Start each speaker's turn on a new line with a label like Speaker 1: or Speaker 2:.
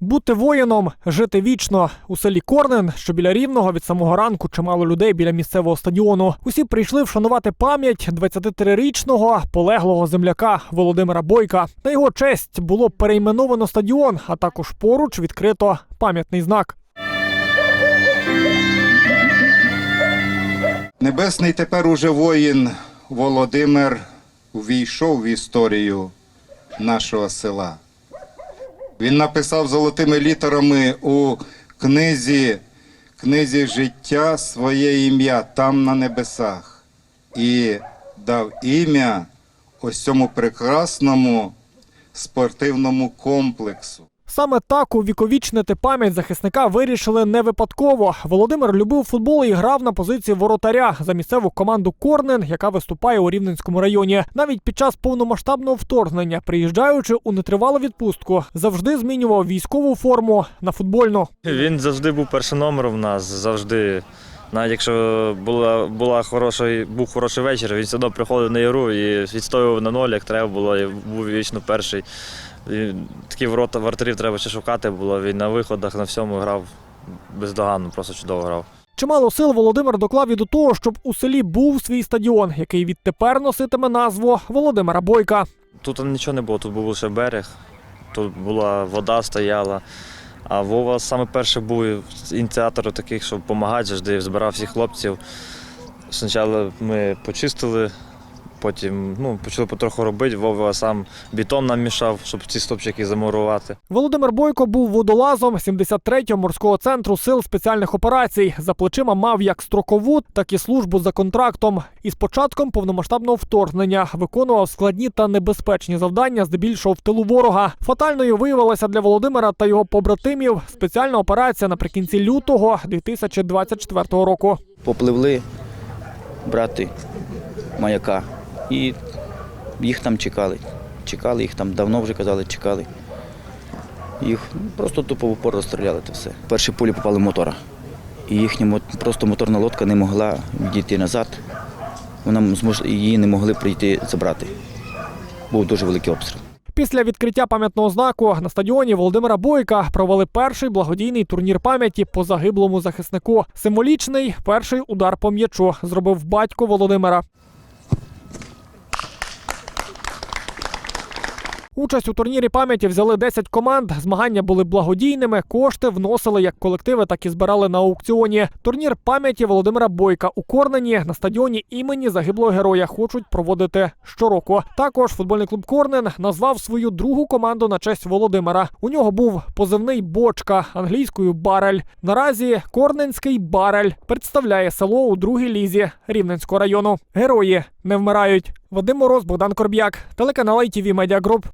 Speaker 1: Бути воїном, жити вічно у селі Корнен, що біля рівного від самого ранку чимало людей біля місцевого стадіону. Усі прийшли вшанувати пам'ять 23-річного полеглого земляка Володимира Бойка. На його честь було перейменовано стадіон, а також поруч відкрито пам'ятний знак.
Speaker 2: Небесний тепер уже воїн Володимир увійшов в історію нашого села. Він написав золотими літерами у книзі, книзі життя своє ім'я там на небесах і дав ім'я ось цьому прекрасному спортивному комплексу.
Speaker 1: Саме так увіковічнити пам'ять захисника вирішили не випадково. Володимир любив футбол і грав на позиції воротаря за місцеву команду Корнен, яка виступає у Рівненському районі. Навіть під час повномасштабного вторгнення, приїжджаючи у нетривалу відпустку, завжди змінював військову форму на футбольну.
Speaker 3: Він завжди був першим номером в нас, завжди. Навіть якщо була, була хороший, був хороший вечір, він все одно приходив на ігру і відстоював на ноль, як треба було, і був вічно перший. І такі ворота вратарів треба ще шукати було. Він на виходах, на всьому грав бездоганно, просто чудово грав.
Speaker 1: Чимало сил Володимир доклав і до того, щоб у селі був свій стадіон, який відтепер носитиме назву Володимира Бойка.
Speaker 3: Тут нічого не було, тут був лише берег, тут була вода стояла. А Вова саме перший був ініціатором таких, щоб допомагати, завжди збирав всіх хлопців. Спочатку ми почистили, потім ну, почали потроху робити. Вова сам бетон нам мішав, щоб ці стопчики замурувати.
Speaker 1: Володимир Бойко був водолазом 73-го морського центру сил спеціальних операцій. За плечима мав як строкову, так і службу за контрактом. І з початком повномасштабного вторгнення виконував складні та небезпечні завдання, здебільшого в тилу ворога. Фатальною виявилася для Володимира та його побратимів спеціальна операція наприкінці лютого 2024 року.
Speaker 4: попливли брати маяка. І їх там чекали. Чекали, їх там давно вже казали, чекали. Їх просто тупо в упор розстріляли це все. Перші пулі попали мотора. І їхня просто моторна лодка не могла відійти назад. Вона змож- її не могли прийти забрати. Був дуже великий обстріл.
Speaker 1: Після відкриття пам'ятного знаку на стадіоні Володимира Бойка провели перший благодійний турнір пам'яті по загиблому захиснику. Символічний перший удар по м'ячу зробив батько Володимира. Участь у турнірі пам'яті взяли 10 команд. Змагання були благодійними. Кошти вносили як колективи, так і збирали на аукціоні. Турнір пам'яті Володимира Бойка у Корнені на стадіоні імені загиблого героя хочуть проводити щороку. Також футбольний клуб Корнен назвав свою другу команду на честь Володимира. У нього був позивний бочка англійською барель. Наразі Корненський барель представляє село у другій лізі Рівненського району. Герої не вмирають. Вадим Мороз, Богдан Корб'як, телеканал ITV Media Group.